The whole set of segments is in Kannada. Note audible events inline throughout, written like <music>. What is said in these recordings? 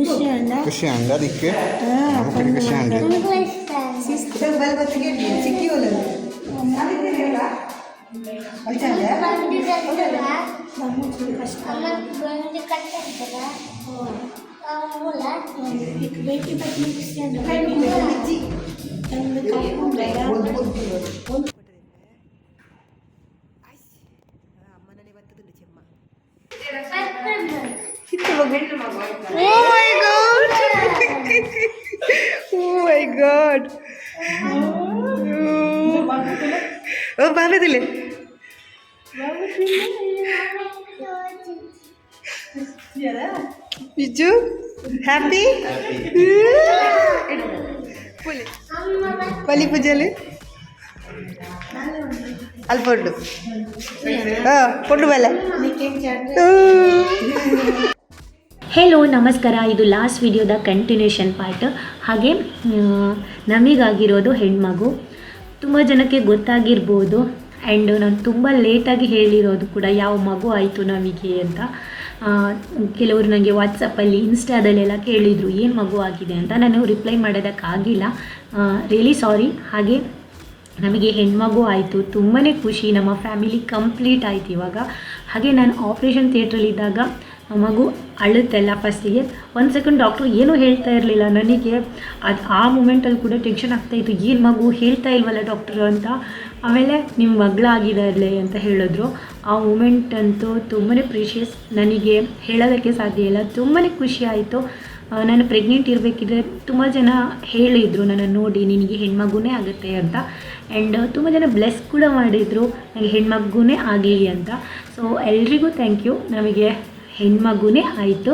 കൃഷിയുണ്ട് കൃഷിയുണ്ട് അതിക്ക് നമുക്കൊരു കൃഷിയുണ്ട് ಒಂದು <laughs> Oh my god! oh, oh my god! ഓ പറഞ്ഞതില്ലേ ബിജു ഹാപ്പി? പള്ളി പൂജൽ? അല്പ ഉണ്ട് ആ കൊണ്ടുപോലേ ಹೆಲೋ ನಮಸ್ಕಾರ. ಇದು ಲಾಸ್ಟ್ ವಿಡಿಯೋದ ಕಂಟಿನ್ಯೂಷನ್ ಪಾರ್ಟ್ ಹಾಗೆ ನಮಗಾಗಿರೋದು ಹೆಣ್ಮಗು. ತುಂಬ ಜನಕ್ಕೆ ಗೊತ್ತಾಗಿರ್ಬೋದು. ಆ್ಯಂಡ್ ನಾನು ತುಂಬ ಲೇಟಾಗಿ ಹೇಳಿರೋದು ಕೂಡ ಯಾವ ಮಗು ಆಯಿತು ನಮಗೆ ಅಂತ. ಕೆಲವರು ನನಗೆ ವಾಟ್ಸಪ್ಪಲ್ಲಿ ಇನ್ಸ್ಟಾದಲ್ಲೆಲ್ಲ ಕೇಳಿದರು, ಏನು ಮಗು ಆಗಿದೆ ಅಂತ. ನಾನು ರಿಪ್ಲೈ ಮಾಡೋದಕ್ಕಾಗಿಲ್ಲ ರಿಯಲಿ ಸಾರಿ ಹಾಗೆ, ನಮಗೆ ಹೆಣ್ಮಗು ಆಯಿತು. ತುಂಬಾ ಖುಷಿ. ನಮ್ಮ ಫ್ಯಾಮಿಲಿ ಕಂಪ್ಲೀಟ್ ಆಯಿತು ಇವಾಗ. ಹಾಗೆ ನಾನು ಆಪ್ರೇಷನ್ ಥಿಯೇಟ್ರಲ್ಲಿದ್ದಾಗ ಮಗು ಅಳುತ್ತೆಲ್ಲ ಫಸ್ಟಿಗೆ ಒಂದು ಸೆಕೆಂಡ್ ಡಾಕ್ಟ್ರು ಏನೂ ಹೇಳ್ತಾ ಇರಲಿಲ್ಲ. ನನಗೆ ಅದು ಆ ಮೂಮೆಂಟಲ್ಲಿ ಕೂಡ ಟೆನ್ಷನ್ ಆಗ್ತಾಯಿತ್ತು ಏನು ಮಗು ಹೇಳ್ತಾ ಇಲ್ವಲ್ಲ ಡಾಕ್ಟ್ರು ಅಂತ. ಆಮೇಲೆ ನಿಮ್ಮ ಮಗಳಾಗಿದ್ದಾಳೆ ಅಂತ ಹೇಳಿದ್ರು. ಆ ಮೂಮೆಂಟ್ ಅಂತೂ ತುಂಬಾ ಪ್ರೀಷಿಯಸ್ ನನಗೆ ಹೇಳೋದಕ್ಕೆ ಸಾಧ್ಯ ಇಲ್ಲ. ತುಂಬಾ ಖುಷಿ ಆಯಿತು. ನಾನು ಪ್ರೆಗ್ನೆಂಟ್ ಇರಬೇಕಿದ್ರೆ ತುಂಬ ಜನ ಹೇಳಿದರು ನನ್ನ ನೋಡಿ, ನಿನಗೆ ಹೆಣ್ಮಗುನೇ ಆಗುತ್ತೆ ಅಂತ. ಆ್ಯಂಡ್ ತುಂಬ ಜನ ಬ್ಲೆಸ್ ಕೂಡ ಮಾಡಿದರು. ನನಗೆ ಹೆಣ್ಮಗುನೇ ಆಗಲಿ ಅಂತ. ಸೊ ಎಲ್ರಿಗೂ ಥ್ಯಾಂಕ್ ಯು ನಮಗೆ ಹೆಣ್ಮಗುನೇ ಆಯಿತು.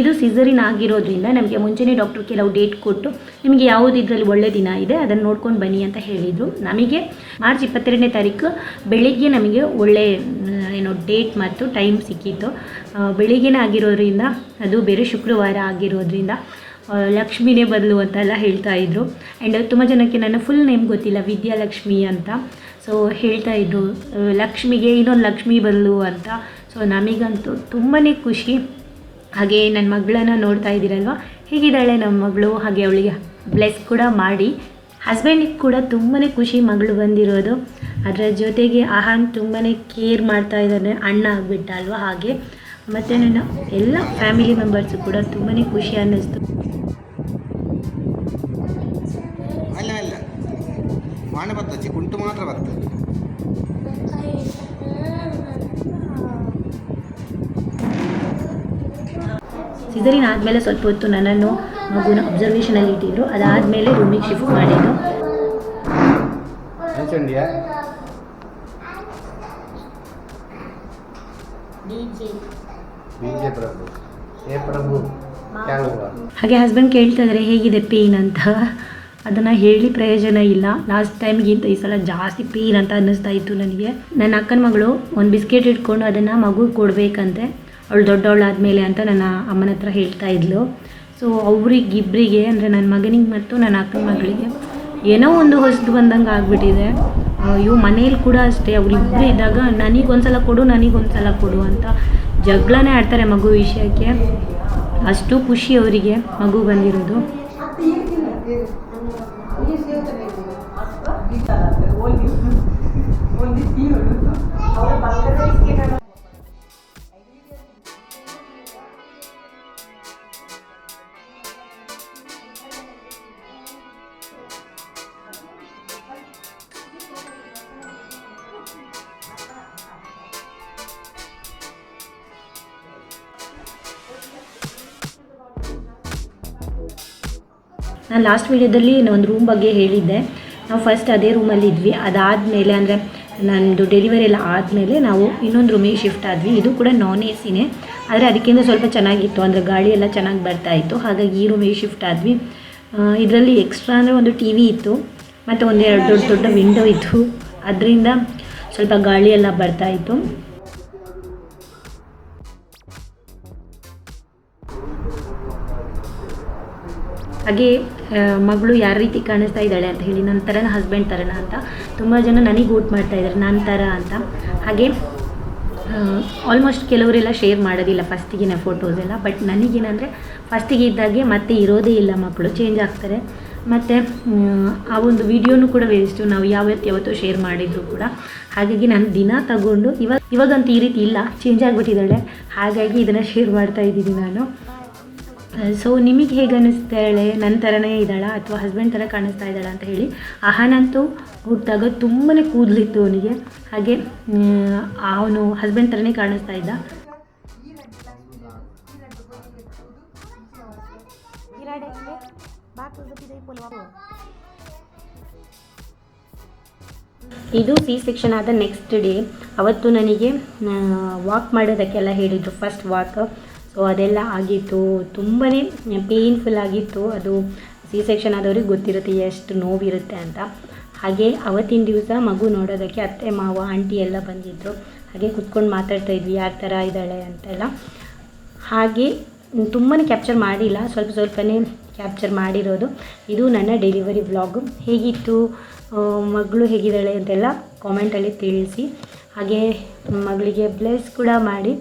ಇದು ಸಿಸರಿನ್ ಆಗಿರೋದ್ರಿಂದ ನಮಗೆ ಮುಂಚೆನೇ ಡಾಕ್ಟರ್ ಕೆಲವು ಡೇಟ್ ಕೊಟ್ಟು ನಿಮಗೆ ಯಾವುದು ಇದರಲ್ಲಿ ಒಳ್ಳೆ ದಿನ ಇದೆ ಅದನ್ನು ನೋಡ್ಕೊಂಡು ಬನ್ನಿ ಅಂತ ಹೇಳಿದರು. ನಮಗೆ ಮಾರ್ಚ್ ಇಪ್ಪತ್ತೆರಡನೇ ತಾರೀಕು ಬೆಳಿಗ್ಗೆ ನಮಗೆ ಒಳ್ಳೆ ಏನು ಡೇಟ್ ಮತ್ತು ಟೈಮ್ ಸಿಕ್ಕಿತ್ತು. ಬೆಳಿಗ್ಗೆನೇ ಆಗಿರೋದ್ರಿಂದ, ಅದು ಬೇರೆ ಶುಕ್ರವಾರ ಆಗಿರೋದ್ರಿಂದ ಲಕ್ಷ್ಮಿನೇ ಬದಲು ಅಂತೆಲ್ಲ ಹೇಳ್ತಾ ಇದ್ರು. ಆ್ಯಂಡ್ ತುಂಬ ಜನಕ್ಕೆ ನನ್ನ ಫುಲ್ ನೇಮ್ ಗೊತ್ತಿಲ್ಲ, ವಿದ್ಯಾಲಕ್ಷ್ಮಿ ಅಂತ. ಸೊ ಹೇಳ್ತಾ ಇದ್ರು, ಲಕ್ಷ್ಮಿಗೆ ಇನ್ನೊಂದು ಲಕ್ಷ್ಮಿ ಬದಲು ಅಂತ. ಸೊ ನಮಗಂತೂ ತುಂಬಾ ಖುಷಿ. ಹಾಗೆ ನನ್ನ ಮಗಳನ್ನ ನೋಡ್ತಾ ಇದ್ದೀರಲ್ವ? ಹೇಗಿದ್ದಾಳೆ ನಮ್ಮ ಮಗಳು? ಹಾಗೆ ಅವಳಿಗೆ ಬ್ಲೆಸ್ ಕೂಡ ಮಾಡಿ. ಹಸ್ಬೆಂಡಿಗೆ ಕೂಡ ತುಂಬಾ ಖುಷಿ ಮಗಳು ಬಂದಿರೋದು. ಅದರ ಜೊತೆಗೆ ಆಹಾನ್ ತುಂಬಾ ಕೇರ್ ಮಾಡ್ತಾ ಇದ್ದಾನೆ. ಅಣ್ಣ ಆಗಿಬಿಟ್ಟ ಅಲ್ವಾ ಹಾಗೆ. ಮತ್ತು ನನ್ನ ಎಲ್ಲ ಫ್ಯಾಮಿಲಿ ಮೆಂಬರ್ಸು ಕೂಡ ತುಂಬಾ ಖುಷಿ ಅನ್ನಿಸ್ತು. ಅಲ್ಲ ಅಲ್ಲ. ಮಾತ್ರ ಬರ್ತದೆ. ಸಿಸರಿನ್ ಆದಮೇಲೆ ಸ್ವಲ್ಪ ಹೊತ್ತು ನನ್ನನ್ನು ಮಗುನ ಅಬ್ಸರ್ವೇಷನಲ್ಲಿ ಇಟ್ಟಿದ್ರು. ಅದಾದಮೇಲೆ ರೂಮಿಗೆ ಶಿಫ್ಟ್ ಮಾಡಿದ್ದು. ಹಾಗೆ ಹಸ್ಬೆಂಡ್ ಕೇಳ್ತಾ ಇದ್ರೆ ಹೇಗಿದೆ ಪೇನ್ ಅಂತ. ಅದನ್ನು ಹೇಳಿ ಪ್ರಯೋಜನ ಇಲ್ಲ. ಲಾಸ್ಟ್ ಟೈಮ್ಗಿಂತ ಈ ಸಲ ಜಾಸ್ತಿ ಪೇನ್ ಅಂತ ಅನ್ನಿಸ್ತಾ ಇತ್ತು ನನಗೆ. ನನ್ನ ಅಕ್ಕನ ಮಗಳು ಒಂದು ಬಿಸ್ಕೆಟ್ ಇಟ್ಕೊಂಡು ಅದನ್ನು ಮಗು ಕೊಡಬೇಕಂತೆ. ಅವಳು ದೊಡ್ಡವಳಾದಮೇಲೆ ಅಂತ ನನ್ನ ಅಮ್ಮನ ಹತ್ರ ಹೇಳ್ತಾ ಇದ್ಲು. ಸೊ ಅವ್ರಿಗಿಬ್ಬರಿಗೆ ಅಂದರೆ ನನ್ನ ಮಗನಿಗೆ ಮತ್ತು ನನ್ನ ಅಕ್ಕನ ಮಗಳಿಗೆ ಏನೋ ಒಂದು ಹೊಸದು ಬಂದಂಗೆ ಆಗಿಬಿಟ್ಟಿದೆ. ಇವು ಮನೇಲಿ ಕೂಡ ಅಷ್ಟೇ. ಅವರಿಬ್ಬರು ಇದ್ದಾಗ ನನಗೊಂದ್ಸಲ ಕೊಡು ನನಗೊಂದ್ಸಲ ಕೊಡು ಅಂತ ಜಗಳನೇ ಆಡ್ತಾರೆ ಮಗು ವಿಷಯಕ್ಕೆ. ಅಷ್ಟು ಖುಷಿ ಅವರಿಗೆ ಮಗು ಬಂದಿರೋದು. ನಾನು ಲಾಸ್ಟ್ ವೀಡಿಯೋದಲ್ಲಿ ಒಂದು ರೂಮ್ ಬಗ್ಗೆ ಹೇಳಿದ್ದೆ. ನಾವು ಫಸ್ಟ್ ಅದೇ ರೂಮಲ್ಲಿ ಇದ್ವಿ. ಅದಾದಮೇಲೆ ಅಂದರೆ ನಂದು ಡೆಲಿವರಿ ಎಲ್ಲ ಆದಮೇಲೆ ನಾವು ಇನ್ನೊಂದು ರೂಮಿಗೆ ಶಿಫ್ಟ್ ಆದ್ವಿ. ಇದು ಕೂಡ ನಾನ್ ಎ ಸಿನೇ ಆದರೆ ಅದಕ್ಕಿಂತ ಸ್ವಲ್ಪ ಚೆನ್ನಾಗಿತ್ತು. ಅಂದರೆ ಗಾಳಿ ಎಲ್ಲ ಚೆನ್ನಾಗಿ ಬರ್ತಾ ಇತ್ತು. ಹಾಗಾಗಿ ಈ ರೂಮಿಗೆ ಶಿಫ್ಟ್ ಆದ್ವಿ. ಇದರಲ್ಲಿ ಎಕ್ಸ್ಟ್ರಾ ಅಂದರೆ ಒಂದು ಟಿ ವಿ ಇತ್ತು. ಮತ್ತು ಒಂದೆರಡು ದೊಡ್ಡ ದೊಡ್ಡ ವಿಂಡೋ ಇತ್ತು. ಅದರಿಂದ ಸ್ವಲ್ಪ ಗಾಳಿ ಎಲ್ಲ ಬರ್ತಾ ಇತ್ತು. ಹಾಗೆ ಮಗಳು ಯಾವ ರೀತಿ ಕಾಣಿಸ್ತಾ ಇದ್ದಾಳೆ ಅಂತ ಹೇಳಿ ನನ್ನ ಥರನ ಹಸ್ಬೆಂಡ್ ಥರನ ಅಂತ ತುಂಬ ಜನ ನನಗೆ ಊಟ್ ಮಾಡ್ತಾ ಇದ್ದಾರೆ ನನ್ನ ಥರ ಅಂತ. ಹಾಗೆ ಆಲ್ಮೋಸ್ಟ್ ಕೆಲವರೆಲ್ಲ ಶೇರ್ ಮಾಡೋದಿಲ್ಲ ಫಸ್ಟಿಗಿನ ಫೋಟೋಸ್ ಎಲ್ಲ ಬಟ್ ನನಗೇನಂದರೆ ಫಸ್ಟಿಗೆ ಇದ್ದಾಗೆ ಮತ್ತೆ ಇರೋದೇ ಇಲ್ಲ ಮಕ್ಕಳು ಚೇಂಜ್ ಆಗ್ತಾರೆ. ಮತ್ತು, ಆ ಒಂದು ವಿಡಿಯೋನು ಕೂಡ ವೇಸ್ಟು ನಾವು ಯಾವತ್ತು ಯಾವತ್ತೋ ಶೇರ್ ಮಾಡಿದ್ರು ಕೂಡ. ಹಾಗಾಗಿ ನಾನು ದಿನ ತಗೊಂಡು ಇವಾಗ, ಇವಾಗಂತೂ ಈ ರೀತಿ ಇಲ್ಲ ಚೇಂಜ್ ಆಗಿಬಿಟ್ಟಿದ್ದಾಳೆ. ಹಾಗಾಗಿ ಇದನ್ನು ಶೇರ್ ಮಾಡ್ತಾ ಇದ್ದೀನಿ ನಾನು. ಸೊ ನಿಮಗೆ ಹೇಗೆ ಅನ್ನಿಸ್ತಾಳೆ ನನ್ನ ಥರನೇ ಇದ್ದಾಳ? ಅಥವಾ ಹಸ್ಬೆಂಡ್ ಥರ ಕಾಣಿಸ್ತಾ ಇದ್ದಾಳ ಅಂತ ಹೇಳಿ. ಅಹನಂತೂ ಹುಟ್ಟಾಗ ತುಂಬಾ ಕೂದಲಿತ್ತು ಅವನಿಗೆ. ಹಾಗೆ ಅವನು ಹಸ್ಬೆಂಡ್ ಥರನೇ ಕಾಣಿಸ್ತಾ ಇದ್ದ. ಇದು ಸಿ ಸೆಕ್ಷನ್ ಆದ ನೆಕ್ಸ್ಟ್ ಡೇ ಅವತ್ತು ನನಗೆ ವಾಕ್ ಮಾಡೋದಕ್ಕೆಲ್ಲ ಹೇಳಿದರು. ಫಸ್ಟ್ ವಾಕ್ ಸೊ ಅದೆಲ್ಲ ಆಗಿತ್ತು. ತುಂಬಾ ಪೇಯ್ನ್ಫುಲ್ ಆಗಿತ್ತು. ಅದು ಸಿ ಸೆಕ್ಷನ್ ಆದವ್ರಿಗೆ ಗೊತ್ತಿರುತ್ತೆ ಎಷ್ಟು ನೋವಿರುತ್ತೆ ಅಂತ. ಹಾಗೆ ಅವತ್ತಿನ ದಿವಸ ಮಗು ನೋಡೋದಕ್ಕೆ ಅತ್ತೆ, ಮಾವ, ಆಂಟಿ ಎಲ್ಲ ಬಂದಿದ್ದರು ಹಾಗೆ ಕುತ್ಕೊಂಡು ಮಾತಾಡ್ತಾ ಇದ್ವಿ ಯಾವ ಥರ ಇದ್ದಾಳೆ ಅಂತೆಲ್ಲ. ಹಾಗೆ ತುಂಬಾ ಕ್ಯಾಪ್ಚರ್ ಮಾಡಿಲ್ಲ. ಸ್ವಲ್ಪ ಸ್ವಲ್ಪನೇ ಕ್ಯಾಪ್ಚರ್ ಮಾಡಿರೋದು. ಇದು ನನ್ನ ಡೆಲಿವರಿ ಬ್ಲಾಗು ಹೇಗಿತ್ತು? ಮಗಳು ಹೇಗಿದ್ದಾಳೆ ಅಂತೆಲ್ಲ ಕಾಮೆಂಟಲ್ಲಿ ತಿಳಿಸಿ. ಹಾಗೆ ಮಗಳಿಗೆ ಬ್ಲೆಸ್ ಕೂಡ ಮಾಡಿ.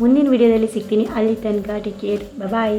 ಮುಂದಿನ ವಿಡಿಯೋದಲ್ಲಿ ಸಿಗ್ತೀನಿ. ಅಲ್ಲಿ ತನಕ ಟೇಕ್ ಕೇರ್ ಬಾಯ್